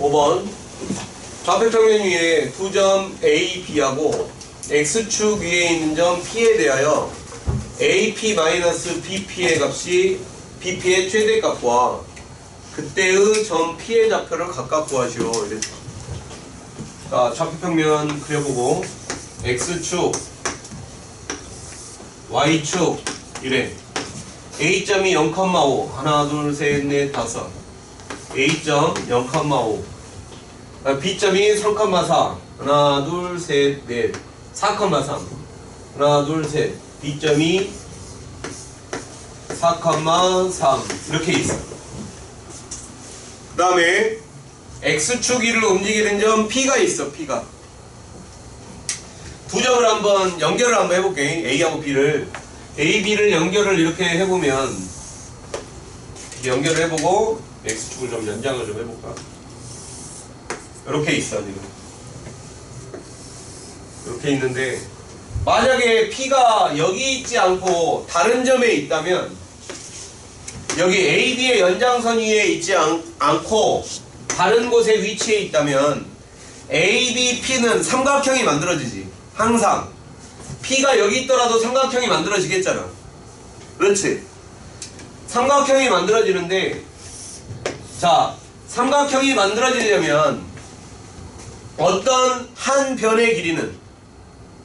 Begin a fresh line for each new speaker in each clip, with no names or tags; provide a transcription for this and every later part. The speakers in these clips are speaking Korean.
5번 좌표평면 위에 두 점 A, B하고 X축 위에 있는 점 P에 대하여 AP-BP의 값이 BP의 최대값과 그때의 점 P의 좌표를 각각 구하시오. 이랬죠. 자, 좌표평면 그려보고 X축, Y축 이래. A점이 0,5 하나 둘 셋 넷 다섯 A점 0,5 아, B점이 3,4 하나 둘셋 넷. 4,3 하나 둘 셋. B점이 4,3 이렇게 있어. 그 다음에 X축 위를 움직이는 점 P가 있어 P가. 두 점을 한번 연결을 한번 해볼게 A하고 B를. A, B를 연결을 이렇게 해보면 연결을 해보고 X축을 좀 연장을 좀 해볼까? 이렇게 있어 지금. 이렇게 있는데 만약에 P가 여기 있지 않고 다른 점에 있다면 여기 AB의 연장선 위에 있지 않, 않고 다른 곳에 위치해 있다면 ABP는 삼각형이 만들어지지. 항상. P가 여기 있더라도 삼각형이 만들어지겠잖아. 그렇지 삼각형이 만들어지는데 자 삼각형이 만들어지려면 어떤 한 변의 길이는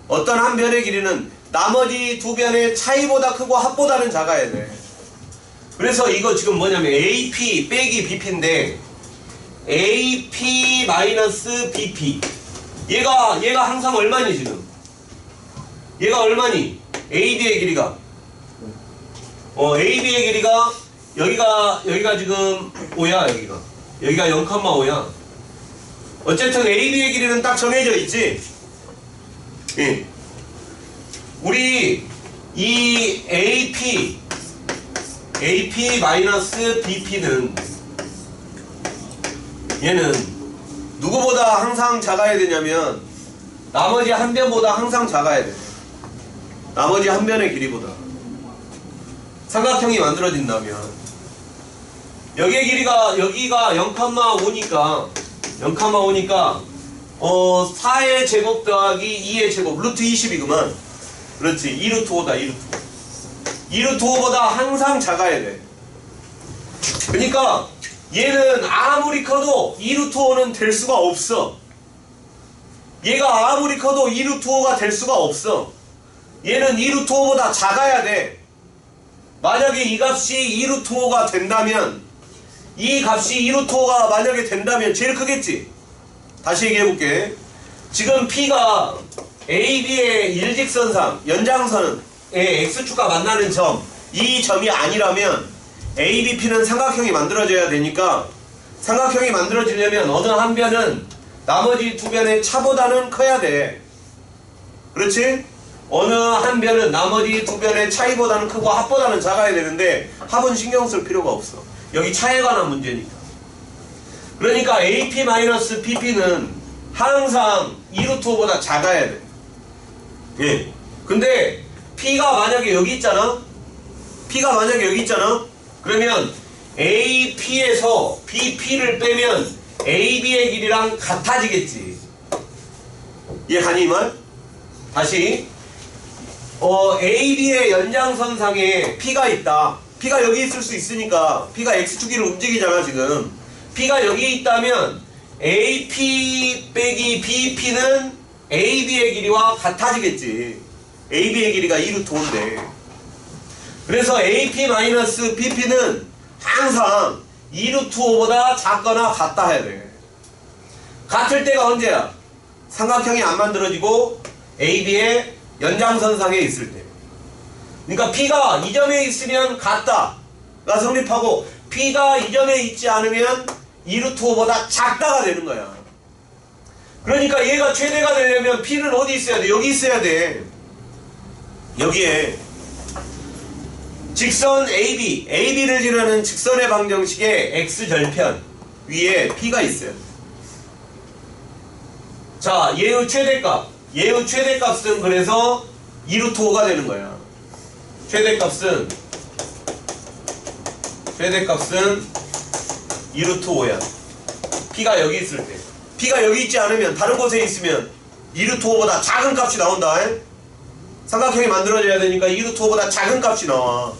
어떤 한 변의 길이는 나머지 두 변의 차이보다 크고 합보다는 작아야 돼. 그래서 이거 지금 뭐냐면 AP 빼기 BP인데 AP 마이너스 BP 얘가 얘가 항상 얼마니 지금? 얘가 얼마니? AB의 길이가 어 AB의 길이가 여기가 여기가 지금 5야 여기가 여기가 0,5야 어쨌든 AB의 길이는 딱 정해져 있지 예. 우리 이 AP AP 마이너스 BP는 얘는 누구보다 항상 작아야 되냐면 나머지 한 변보다 항상 작아야 돼. 나머지 한 변의 길이보다. 삼각형이 만들어진다면 여기의 길이가 여기가 0,5니까 0,5니까 어 4의 제곱 더하기 2의 제곱 루트 20이구만. 그렇지 2루트 5다 2루트 5. 2루트 5보다 항상 작아야 돼. 그러니까 얘는 아무리 커도 2루트 5는 될 수가 없어. 얘가 아무리 커도 2루트 5가 될 수가 없어. 얘는 2루트 5보다 작아야 돼. 만약에 이 값이 2루트 5가 된다면 이 값이 2루트 5가 만약에 된다면 제일 크겠지. 다시 얘기해 볼게. 지금 P가 AB의 일직선상 연장선의 X축과 만나는 점, 이 점이 아니라면 ABP는 삼각형이 만들어져야 되니까 삼각형이 만들어지려면 어느 한 변은 나머지 두 변의 차보다는 커야 돼. 그렇지? 어느 한 변은 나머지 두 변의 차이보다는 크고 합보다는 작아야 되는데 합은 신경 쓸 필요가 없어. 여기 차에 관한 문제니까. 그러니까 AP-BP는 항상 2루트 5보다 작아야 돼. 예. 근데 P가 만약에 여기 있잖아? P가 만약에 여기 있잖아? 그러면 AP에서 BP를 빼면 AB의 길이랑 같아지겠지. 이해가니 이 말? 다시. 어, AB의 연장선상에 P가 있다. P가 여기 있을 수 있으니까 P가 X축기를 움직이잖아 지금. P가 여기 있다면 AP 빼기 BP는 AB의 길이와 같아지겠지. AB의 길이가 2루트 5인데. 그래서 AP-BP는 항상 2루트 5보다 작거나 같다 해야 돼. 같을 때가 언제야? 삼각형이 안 만들어지고 AB의 연장선상에 있을 때. 그러니까 P가 이 점에 있으면 같다가 성립하고 P가 이 점에 있지 않으면 2루트 5보다 작다가 되는 거야. 그러니까 얘가 최대가 되려면 P는 어디 있어야 돼? 여기 있어야 돼. 여기에 직선 AB, AB를 지르는 직선의 방정식의 X절편 위에 P가 있어요. 자, 얘의 최대값. 얘의 최대값은 그래서 2루트 5가 되는 거야. 최대값은 최대값은 2루트 5야. P가 여기 있을 때 P가 여기 있지 않으면 다른 곳에 있으면 2루트 5보다 작은 값이 나온다 에? 삼각형이 만들어져야 되니까 2루트 5보다 작은 값이 나와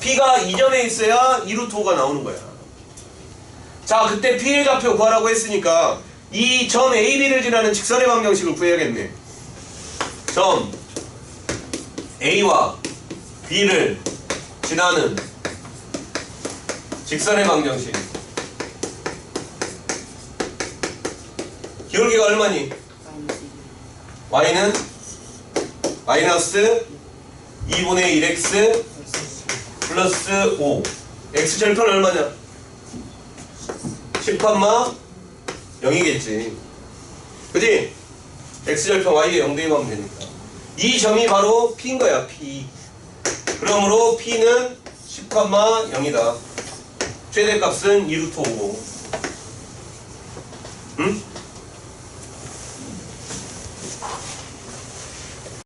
P가 이점에 있어야 2루트 5가 나오는 거야 자 그때 P의 좌표 구하라고 했으니까 이 점 AB를 지나는 직선의 방정식을 구해야겠네 점 A와 B를 지나는 직선의 방정식 기울기가 얼마니? y는 마이너스 2분의 1x 플러스 5 x 절편 얼마냐? 10칸마 0이겠지 그지? X 절편 y에 0 대입하면 되니까. 이 점이 바로 p인 거야 p. 그러므로 p는 10칸마 0이다. 최대값은 2루트 5고 응?